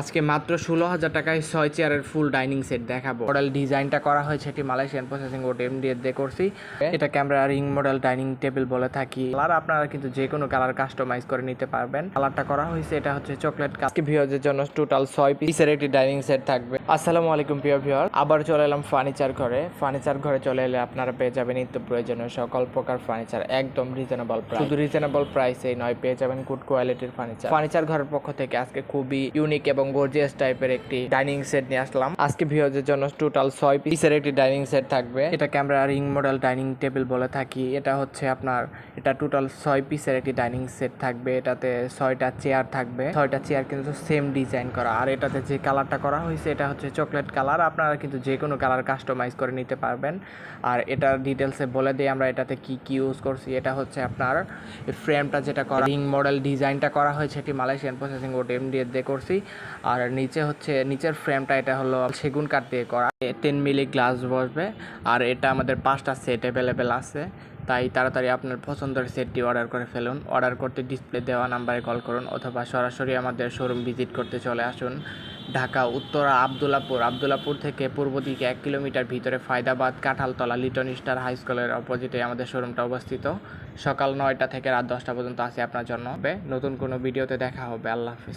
আজকে মাত্র ষোলো হাজার টাকায় ছয় চেয়ারের ফুল ডাইনিং সেট দেখাবো। মডেল ডিজাইনটা করা হয়েছে এটি মালয়েশিয়ান প্রসেসিং বোর্ড এমডিএ দিয়ে করছি। এটা camera ring model dining table বলে থাকি। কালার আপনারা কিন্তু যে কোনো কালার কাস্টমাইজ করে নিতে পারবেন। কালারটা করা হয়েছে, এটা হচ্ছে চকলেট আজকে ভিউয়ারদের জন্য টোটাল ছয় পিসের একটি ডাইনিং সেট থাকবে। আসসালামু আলাইকুম, প্রিয় ভিউয়ার আবার চলে এলাম ফার্নিচার ঘরে। ফার্নিচার ঘরে চলে এলে আপনারা পেয়ে যাবেন নিত্য প্রয়োজনীয় সকল প্রকার ফার্নিচার একদম রিজনেবল প্রাইস শুধু রিজনেবল প্রাইসেই নয়, পেয়ে যাবেন গুড কোয়ালিটির ফার্নিচার ফার্নিচার ঘরের পক্ষ থেকে আজকে খুবই ইউনিক এবং গর্জিয়াস টাইপের একটি ডাইনিং সেট নিয়ে আসলাম। আজকে ভিউয়ারদের জন্য টোটাল ছয় পিসের একটি ডাইনিং সেট থাকবে। এটা camera ring model dining table বলে থাকি। এটা হচ্ছে আপনার, এটা টোটাল ছয় পিসের একটি ডাইনিং সেট থাকবে। এটাতে ছয়টা চেয়ার থাকবে। ছয়টা চেয়ার কিন্তু সেম ডিজাইন করা। আর এটাতে যে কালারটা করা হয়েছে, এটা হচ্ছে চকলেট কালার আপনারা কিন্তু যে কোনো কালার কাস্টমাইজ করে নিতে পারবেন। আর এটার ডিটেলসে বলে দিই আমরা এটাতে কি কি ইউজ করছি। এটা হচ্ছে আপনার ফ্রেমটা যেটা করা রিং মডেল ডিজাইনটা করা হয়েছে। এটি মালয়েশিয়ান প্রসেসিং বোর্ড এমডিএ দিয়ে করছি। আর নিচে হচ্ছে, নিচের ফ্রেমটা এটা হলো সেগুন কাঠ দিয়ে করা। টেন মিলি গ্লাস বসবে, আর এটা আমাদের পাঁচটা সেট অ্যাভেলেবেল আছে। তাই তাড়াতাড়ি আপনার পছন্দের সেটটি অর্ডার করে ফেলুন। অর্ডার করতে ডিসপ্লে দেওয়া নাম্বারে কল করুন, অথবা সরাসরি আমাদের শোরুম ভিজিট করতে চলে আসুন। ঢাকা, উত্তরা, আবদুল্লাপুর। আবদুল্লাপুর থেকে পূর্ব দিকে এক কিলোমিটার ভিতরে ফায়দাবাদ, কাঁঠালতলা লিটন স্টার হাই স্কুলের অপোজিটে আমাদের শোরুমটা অবস্থিত। সকাল নয়টা থেকে রাত দশটা পর্যন্ত আছে আপনার জন্য। হবে নতুন কোনো ভিডিওতে দেখা হবে। আল্লাহ হাফিজ।